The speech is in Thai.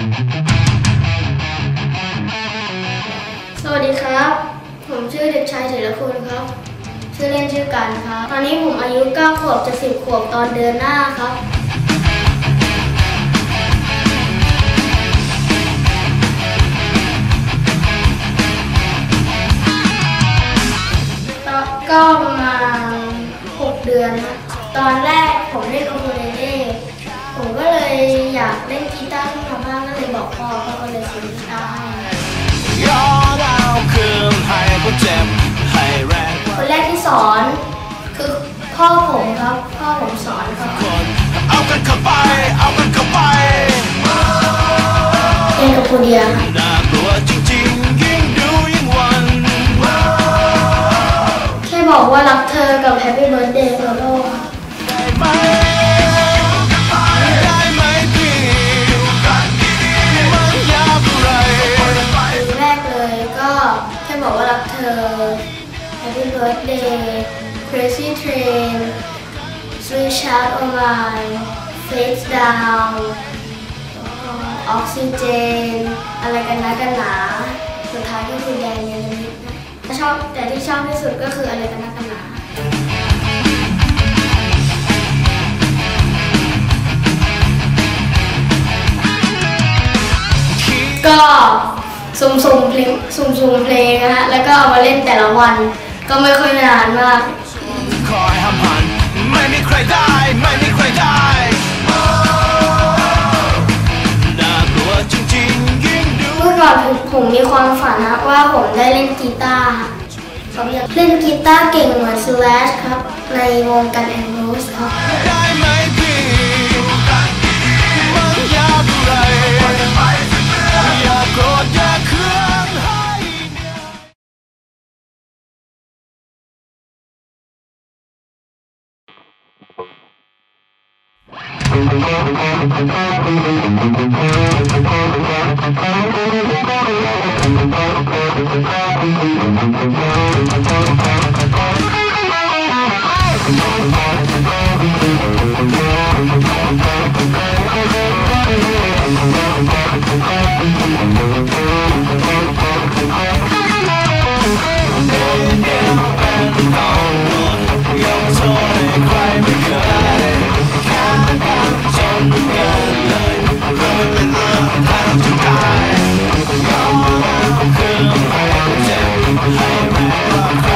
สวัสดีครับ ผมชื่อเด็กชายเฉลิมคุณครับ ชื่อเล่นชื่อกันครับ ตอนนี้ผมอายุ9ขวบจะ10ขวบตอนเดือนหน้าครับก็ประมาณ6เดือนครับตอนแรกผมเล่นโอโคเลเล่ผมก็เลยอยากเล่นกีตาร์ ขึ้นมาบ้างก็เลยบอกพ่อพ่อก็เลยซื้อกีตาร์ให้ย้อนเอาคืนให้ผู้เจ็บให้แรงคนแรกที่สอนคือพ่อผมครับ พ่อผมสอนครับคนเอากันเข้าไป เอากันเข้าไปเรียนกับครูเดียครั Birthday Crazy Train Sweet Child O' Mine Face Down ออกซิเจน อะไรกันนะกันหนา สุดท้ายก็คือแดงเนลมิดนะแต่ชอบแต่ที่ชอบที่สุดก็คืออะไรกันนะกันหนาก็สุ่มๆเพลงสุ่มๆเพลงนะฮะ แล้วก็เอามาเล่นแต่ละวัน ก็ไม่ค่อยนานมากคอยห้ามหันไม่มีใครได้ ไม่มีใครได้น่ากลัวจริงๆยิ่งดูเมื่อก่อนผมผมมีความฝันนะว่าผมได้เล่นกีตาร์ผมอยากเล่นกีตาร์เก่งเหมือนสแลชครับ ในวงการแอนด์โรสครับ Thank you. ก